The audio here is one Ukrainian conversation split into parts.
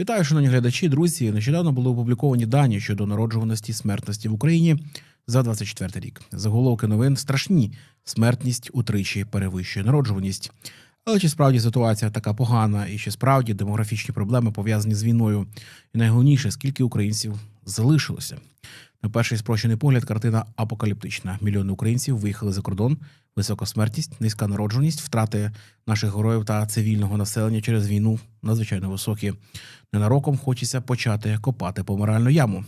Вітаю, шановні глядачі, друзі. Нещодавно були опубліковані дані щодо народжуваності смертності в Україні за 24 рік. Заголовки новин страшні. Смертність утричі перевищує народжуваність. Але чи справді ситуація така погана, і чи справді демографічні проблеми пов'язані з війною? І найголовніше, скільки українців залишилося? На перший спрощений погляд, картина апокаліптична. Мільйони українців виїхали за кордон, висока смертність, низька народжуваність, втрати наших героїв та цивільного населення через війну надзвичайно високі. Ненароком хочеться почати копати помиральну яму.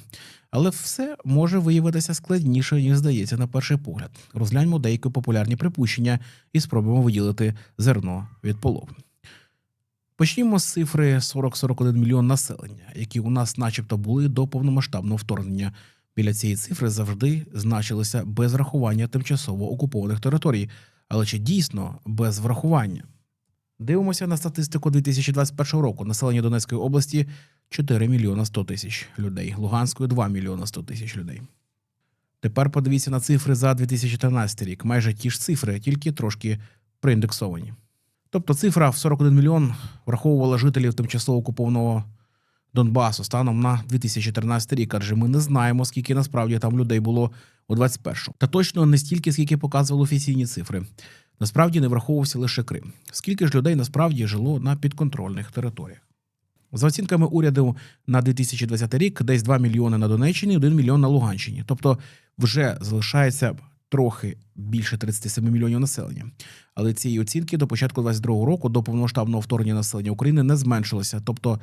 Але все може виявитися складніше, ніж здається на перший погляд. Розгляньмо деякі популярні припущення і спробуємо виділити зерно від полов. Почнімо з цифри 40-41 мільйон населення, які у нас, начебто, були до повномасштабного вторгнення. Біля цієї цифри завжди значилося без врахування тимчасово окупованих територій, але чи дійсно без врахування? Дивимося на статистику 2021 року. Населення Донецької області 4 мільйона 100 тисяч людей, Луганської 2 мільйона 100 тисяч людей. Тепер подивіться на цифри за 2013 рік. Майже ті ж цифри, тільки трошки проіндексовані. Тобто цифра в 41 мільйон враховувала жителів тимчасово окупованого Донбасу станом на 2013 рік, адже ми не знаємо, скільки насправді там людей було у 21-му. Та точно не стільки, скільки показували офіційні цифри. Насправді не враховувався лише Крим. Скільки ж людей насправді жило на підконтрольних територіях? За оцінками уряду на 2020 рік десь 2 мільйони на Донеччині, 1 мільйон на Луганщині. Тобто вже залишається трохи більше 37 мільйонів населення. Але цієї оцінки до початку 22 року, до повномасштабного вторгнення населення України, не зменшилося. Тобто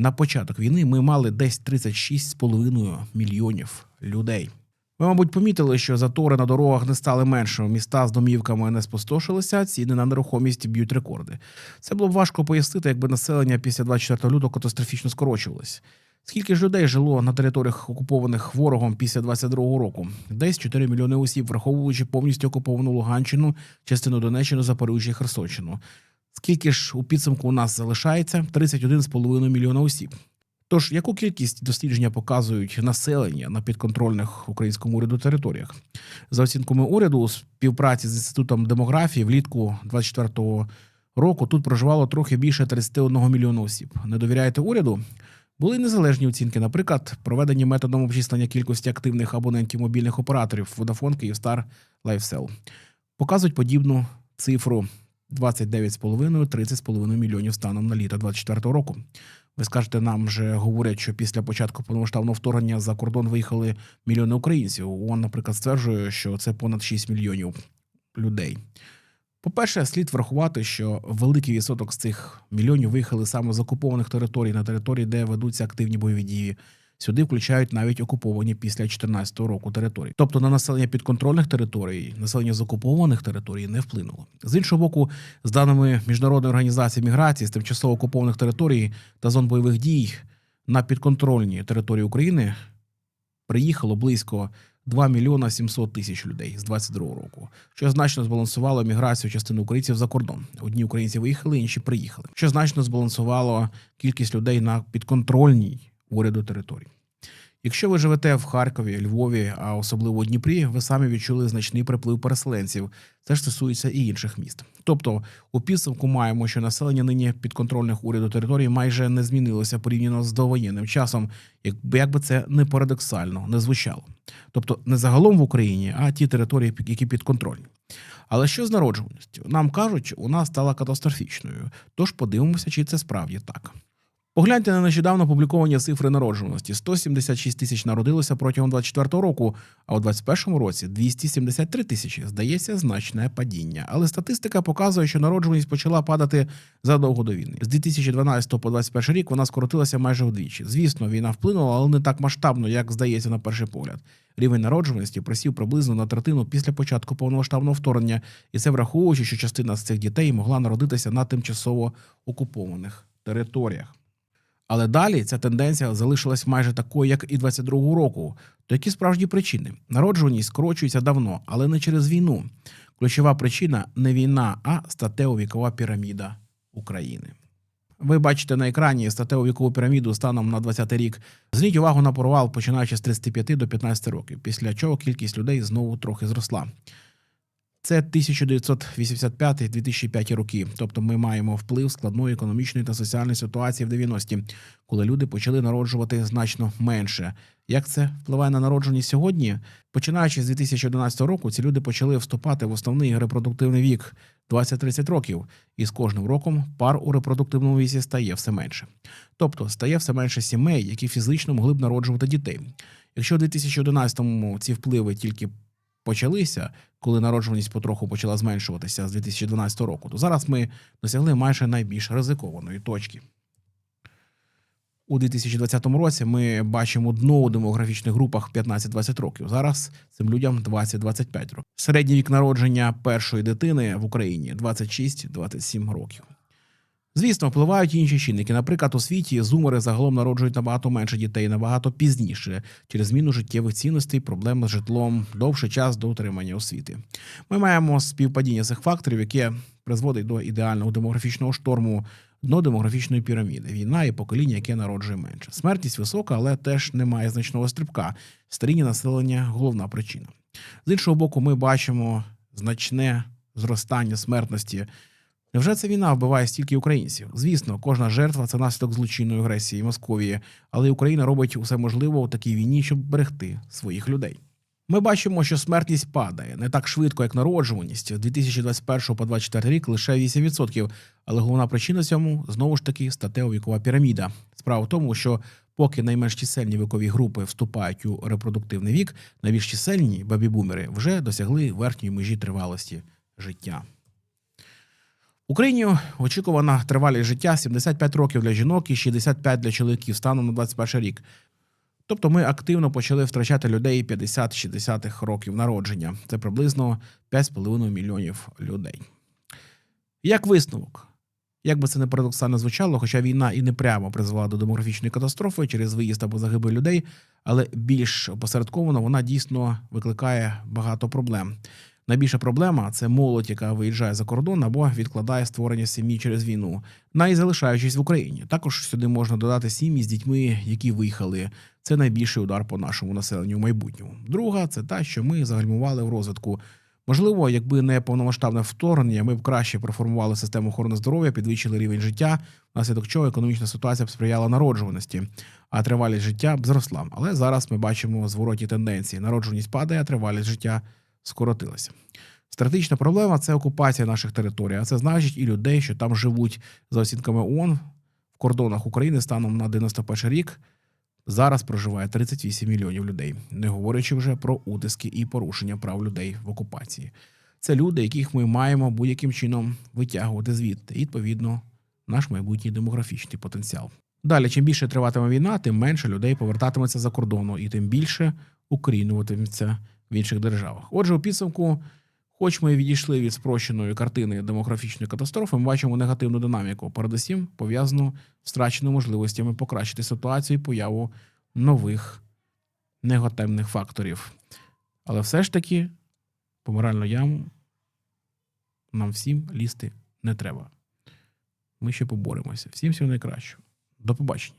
на початок війни ми мали десь 36,5 мільйонів людей. Ви, мабуть, помітили, що затори на дорогах не стали меншими. Міста з домівками не спустошилися, ціни на нерухомість б'ють рекорди. Це було б важко пояснити, якби населення після 24 лютого катастрофічно скорочувалось. Скільки ж людей жило на територіях окупованих ворогом після 22 року? Десь 4 мільйони осіб, враховуючи повністю окуповану Луганщину, частину Донеччини, Запоріжжя Херсонщину. Скільки ж у підсумку у нас залишається? 31,5 мільйона осіб. Тож, яку кількість дослідження показують населення на підконтрольних українському уряду територіях? За оцінками уряду, у співпраці з інститутом демографії влітку 24-го року тут проживало трохи більше 31 мільйона осіб. Не довіряєте уряду? Були незалежні оцінки, наприклад, проведені методом обчислення кількості активних абонентів мобільних операторів Vodafone, Kyivstar, LifeCell. Показують подібну цифру 29,5-30,5 мільйонів станом на літо 24 року. Ви скажете, нам вже говорять, що після початку повномасштабного вторгнення за кордон виїхали мільйони українців. ООН, наприклад, стверджує, що це понад 6 мільйонів людей. По-перше, слід врахувати, що великий відсоток з цих мільйонів виїхали саме з окупованих територій на території, де ведуться активні бойові дії. Сюди включають навіть окуповані після 2014 року території. Тобто на населення підконтрольних територій, населення з окупованих територій не вплинуло. З іншого боку, з даними міжнародної організації міграції з тимчасово окупованих територій та зон бойових дій на підконтрольні території України приїхало близько 2 мільйона 700 тисяч людей з 22 року, що значно збалансувало міграцію частини українців за кордон. Одні українці виїхали, інші приїхали. Що значно збалансувало кількість людей на підконтрольній уряду території. Якщо ви живете в Харкові, Львові, а особливо у Дніпрі, ви самі відчули значний приплив переселенців. Це ж стосується і інших міст. Тобто, у підсумку маємо, що населення нині підконтрольних уряду територій майже не змінилося порівняно з довоєнним часом, як би це не парадоксально не звучало. Тобто не загалом в Україні, а ті території, які підконтрольні. Але що з народжуваністю? Нам кажуть, нас стала катастрофічною. Тож подивимося, чи це справді так. Погляньте на нещодавно опубліковані цифри народжуваності: 176 тисяч народилося протягом 24 року, а у 21 році 273 тисячі. Здається, значне падіння. Але статистика показує, що народжуваність почала падати задовго до війни. З 2012 по 2021 рік вона скоротилася майже вдвічі. Звісно, війна вплинула, але не так масштабно, як здається на перший погляд. Рівень народжуваності просів приблизно на третину після початку повномасштабного вторгнення, і це враховуючи, що частина з цих дітей могла народитися на тимчасово окупованих територіях. Але далі ця тенденція залишилась майже такою, як і 22-го року. То які справжні причини? Народжуваність скорочується давно, але не через війну. Ключова причина не війна, а статево-вікова піраміда України. Ви бачите на екрані статеву вікову піраміду станом на 20 рік. Зверніть увагу на провал, починаючи з 35 до 15 років, після чого кількість людей знову трохи зросла. Це 1985-2005 роки. Тобто ми маємо вплив складної економічної та соціальної ситуації в 90-ті, коли люди почали народжувати значно менше. Як це впливає на народжуваність сьогодні? Починаючи з 2011 року, ці люди почали вступати в основний репродуктивний вік 20-30 років, і з кожним роком пар у репродуктивному віці стає все менше. Тобто стає все менше сімей, які фізично могли б народжувати дітей. Якщо у 2011-му ці впливи тільки почалися, коли народжуваність потроху почала зменшуватися з 2012 року, то зараз ми досягли майже найбільш ризикованої точки. У 2020 році ми бачимо дно у демографічних групах 15-20 років. Зараз цим людям 20-25 років. Середній вік народження першої дитини в Україні 26-27 років. Звісно, впливають інші чинники. Наприклад, у світі зумери загалом народжують набагато менше дітей, набагато пізніше, через зміну життєвих цінностей, проблеми з житлом, довший час до отримання освіти. Ми маємо співпадіння цих факторів, яке призводить до ідеального демографічного шторму, дно демографічної піраміди, війна і покоління, яке народжує менше. Смертність висока, але теж немає значного стрибка. Старіння населення головна причина. З іншого боку, ми бачимо значне зростання смертності. Невже ця війна вбиває стільки українців? Звісно, кожна жертва це наслідок злочинної агресії Московії, але Україна робить усе можливе у такій війні, щоб берегти своїх людей. Ми бачимо, що смертність падає не так швидко, як народжуваність. З 2021 по 2024 рік лише 8%. Але головна причина цьому знову ж таки статево-вікова піраміда. Справа в тому, що поки найменш чисельні вікові групи вступають у репродуктивний вік, найбільш чисельні бабі-бумери вже досягли верхньої межі тривалості життя. Україні очікувана тривалість життя 75 років для жінок і 65 для чоловіків станом на 21 рік. Тобто ми активно почали втрачати людей 50-60 років народження. Це приблизно 5,5 мільйонів людей. Як висновок, як би це не парадоксально звучало, хоча війна і не прямо призвела до демографічної катастрофи через виїзд або загибель людей, але більш опосередковано вона дійсно викликає багато проблем. Найбільша проблема це молодь, яка виїжджає за кордон або відкладає створення сім'ї через війну, навіть залишаючись в Україні. Також сюди можна додати сім'ї з дітьми, які виїхали. Це найбільший удар по нашому населенню в майбутньому. Друга це та, що ми загальмували в розвитку. Можливо, якби не повномасштабне вторгнення, ми б краще проформували систему охорони здоров'я, підвищили рівень життя, внаслідок чого економічна ситуація б сприяла народжуваності, а тривалість життя б зросла. Але зараз ми бачимо зворотні тенденції. Народжуваність падає, а тривалість життя скоротилася. Стратегічна проблема це окупація наших територій, а це значить і людей, що там живуть за оцінками ООН в кордонах України станом на 91 рік. Зараз проживає 38 мільйонів людей, не говорячи вже про утиски і порушення прав людей в окупації. Це люди, яких ми маємо будь-яким чином витягувати звідти, і відповідно наш майбутній демографічний потенціал. Далі, чим більше триватиме війна, тим менше людей повертатиметься за кордону, і тим більше укорінюватиметься в інших державах. Отже, у підсумку, хоч ми відійшли від спрощеної картини демографічної катастрофи, ми бачимо негативну динаміку, передусім пов'язану з втраченими можливостями покращити ситуацію і появу нових негативних факторів. Але все ж таки, по моральну яму нам всім лізти не треба. Ми ще поборемося. Всім всього найкращого. До побачення.